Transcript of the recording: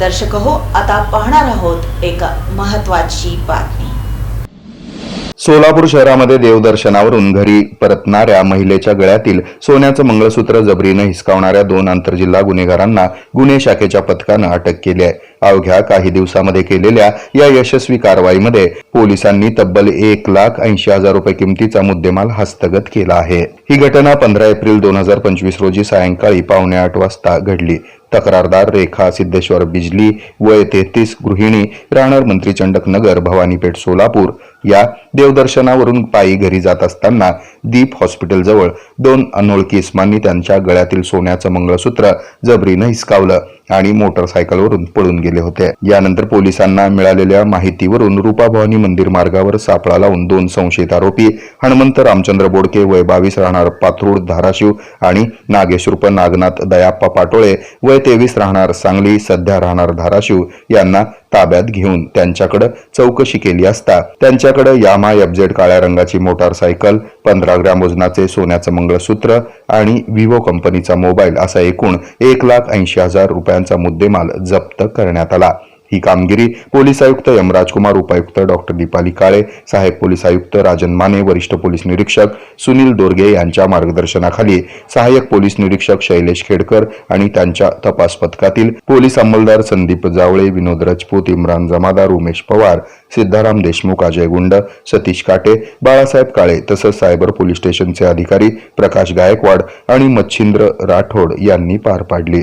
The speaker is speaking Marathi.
दर्शक हो आता पाहणार आहोत एक महत्वाची बातमी. सोलापूर शहरामध्ये देवदर्शनावरून घरी परतणाऱ्या महिलेच्या गळ्यातील सोन्याचं मंगळसूत्र जबरीनं हिसकावणाऱ्या दोन आंतरजिल्हा गुन्हेगारांना गुन्हे शाखेच्या पथकानं अटक केली आहे. अवघ्या काही दिवसामध्ये केलेल्या या यशस्वी कारवाईमध्ये पोलिसांनी तब्बल एक लाख ऐंशी हजार रुपये किमतीचा मुद्देमाल हस्तगत केला आहे. ही घटना पंधरा एप्रिल दोन हजार पंचवीस रोजी सायंकाळी पावणे आठ वाजता घडली. तक्रारदार रेखा सिद्धेश्वर बिजली वय तेहतीस गृहिणी राहणार मंत्री चंडक नगर भवानीपेठ सोलापूर या देवदर्शनावरून पायी घरी जात असताना दीप हॉस्पिटल जवळ दोन अनोळखी इस्मांनी त्यांच्या गळ्यातील सोन्याचं मंगळसूत्र जबरीनं हिसकावलं आणि मोटरसायकलवरून पळून गेले होते. यानंतर पोलिसांना मिळालेल्या माहितीवरून रूपाभवानी मंदिर मार्गावर सापळा लावून दोन संशयित आरोपी हनुमंत रामचंद्र बोडके वय बावीस राहणार पाथरूड धाराशिव आणि नागेश नागनाथ दयाप्पा पाटोळे वय तेवीस राहणार सांगली सध्या राहणार धाराशिव यांना ताब्यात घेऊन त्यांच्याकडे चौकशी केली असता त्यांच्याकडे यामा एफजेड काळ्या रंगाची मोटारसायकल पंधरा ग्रॅम वजनाचे सोन्याचं मंगळसूत्र आणि विवो कंपनीचा मोबाईल असा एकूण एक लाख ऐंशी हजार रुपयांचा मुद्देमाल जप्त करण्यात आला. ही कामगिरी पोलीस आयुक्त यमराज कुमार उपायुक्त डॉक्टर दीपाली काळे सहाय्यक पोलीस आयुक्त राजन माने वरिष्ठ पोलीस निरीक्षक सुनील दोरगे यांच्या मार्गदर्शनाखाली सहाय्यक पोलीस निरीक्षक शैलेश खेडकर आणि त्यांच्या तपास पथकातील पोलीस अंमलदार संदीप जावळे विनोद राजपूत इम्रान जमादार उमेश पवार सिद्धाराम देशमुख अजय गुंड सतीश काटे बाळासाहेब काळे तसंच सायबर पोलीस स्टेशनचे अधिकारी प्रकाश गायकवाड आणि मच्छिंद्र राठोड यांनी पार पाडली.